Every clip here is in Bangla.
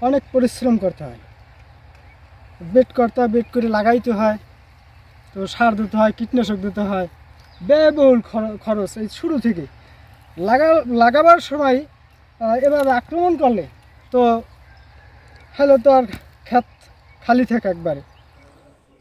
অনেক পরিশ্রম করতে হয়। বেড করতে হয় বেড করে লাগাইতে হয়, তো সার দিতে হয়, কীটনাশক দিতে হয় ব্যয়বহুল খর- খরচ এই শুরু থেকে। লাগা, লাগাবার সময় এভাবে আক্রমণ করলে তো হ্যালো তো আর ক্ষেত খালি থাকে একবারে।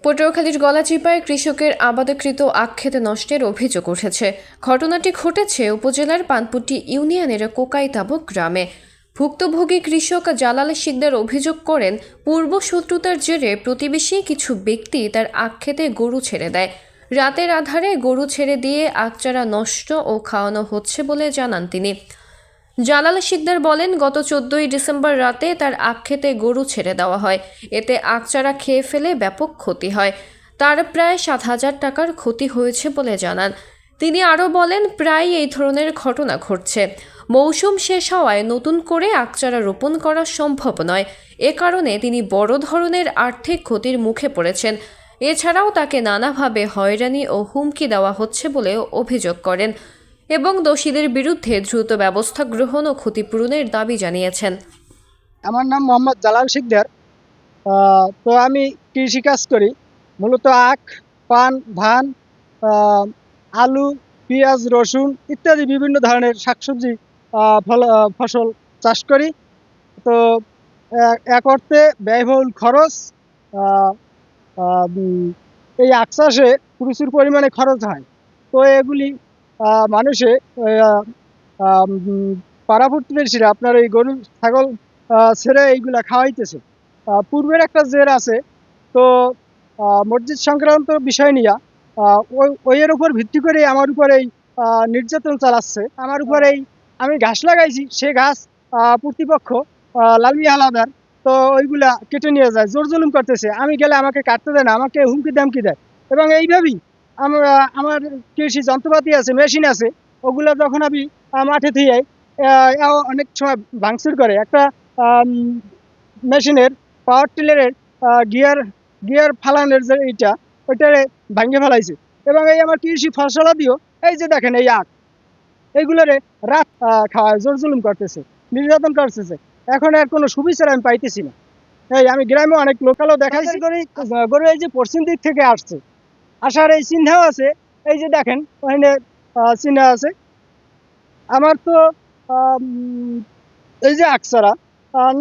পটুয়াখালীর গলাচিপায় কৃষকের আবাদকৃত আক্ষেতে নষ্টের অভিযোগ উঠেছে। ঘটনাটি ঘটেছে উপজেলার পানপুটি ইউনিয়নের কোকাইতাবক গ্রামে। ভুক্তভোগী কৃষক জালাল শিকদার অভিযোগ করেন, পূর্ব শত্রুতার জেরে প্রতিবেশী কিছু ব্যক্তি তার আক্ষেতে গরু ছেড়ে দেয়। রাতের আধারে গরু ছেড়ে দিয়ে আখচারা নষ্ট ও খাওয়ানো হচ্ছে বলে জানান তিনি। জালাল শিকদার বলেন, গত চোদ্দই ডিসেম্বর রাতে তার আখেতে গরু ছেড়ে দেওয়া হয়। এতে আখচারা খেয়ে ফেলে ব্যাপক ক্ষতি হয়। তার প্রায় সাত হাজার টাকার ক্ষতি হয়েছে বলে জানান। তিনি আরও বলেন প্রায় এই ধরনের ঘটনা ঘটছে। মৌসুম শেষ হওয়ায় নতুন করে আখচারা রোপণ করা সম্ভব নয়। এ কারণে তিনি বড় ধরনের আর্থিক ক্ষতির মুখে পড়েছেন। এছাড়াও তাকে নানাভাবে হয়রানি ও হুমকি দেওয়া হচ্ছে বলেও অভিযোগ করেন এবং দোষীদের বিরুদ্ধে দ্রুত ব্যবস্থা গ্রহণ ও ক্ষতিপূরণের দাবি জানিয়েছেন। আমার নাম মোহাম্মদ জালাল শিকদার। তো আমি কৃষিকাজ করি। মূলত আখ, পান, ধান আলু, পেঁয়াজ, রসুন ইত্যাদি বিভিন্ন ধরনের শাকসবজি ফসল চাষ করি। তো এক অর্থে ব্যয়বহুল খরচ এই আখ চাষে প্রচুর পরিমাণে খরচ হয়। তো এগুলি মানুষে পাড়া প্রতিবেশীরা আপনার এই গরু, ছাগল ছেড়ে এইগুলা খাওয়াইতেছে। পূর্বের একটা জের আছে। তো মসজিদ সংক্রান্ত বিষয় নিয়ে ওই ওইয়ের উপর ভিত্তি করে আমার উপর এই নির্যাতন চালাচ্ছে। আমার উপর এই আমি ঘাস লাগাইছি সে ঘাস আহ, লালমি আলাদার তো ওইগুলা কেটে নিয়ে যায় জোর জুলুম করতেছে। আমি গেলে আমাকে কাটতে দেয় না আমাকে হুমকি দামকি দেয়। এবং এইভাবেই আমরা আমার কৃষি যন্ত্রপাতি আছে মেশিন আছে ওগুলা যখন আমি মাঠে দিয়ে অনেক সময় ভাঙচুর করে। একটা মেশিনের পাওয়ার টিলারের গিয়ার গিয়ার ফালানোর যে এইটা ওইটারে ভাঙে ফেলাইছে। এবং এই আমার কৃষি ফসলাদিও এই যে দেখেন এই আখ এইগুলোরে রাত খাওয়ায় জোর জুলুম করতেছে নির্যাতন করতেছে। এখন আর কোনো সুবিচার আমি পাইতেছি না। এই আমি গ্রামে অনেক লোকালও দেখাইছি। করি গরু এই যে পশ্চিম দিক থেকে আসছে আসার এই চিহ্নও আছে। এই যে দেখেন ওখানে চিহ্ন আছে। আমার তো এই যে আকসারা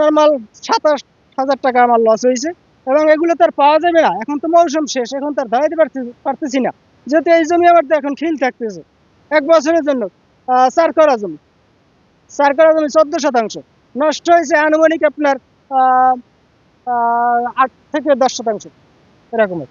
নর্মাল সাতাশ হাজার টাকা আমার লস হয়েছে। এবং এগুলো তার পাওয়া যাবে না। এখন তো মৌসুম শেষ, এখন তার ধরাইতে পারতে- পারতেছি না। যেহেতু এই জমি আমার তো এখন খিল থাকতেছে। এক বছরের জন্য চার করা জমি। চার করা জমি চোদ্দ শতাংশ। নষ্ট হয়েছে আনুমানিক আপনার আট থেকে দশ শতাংশ। এরকমের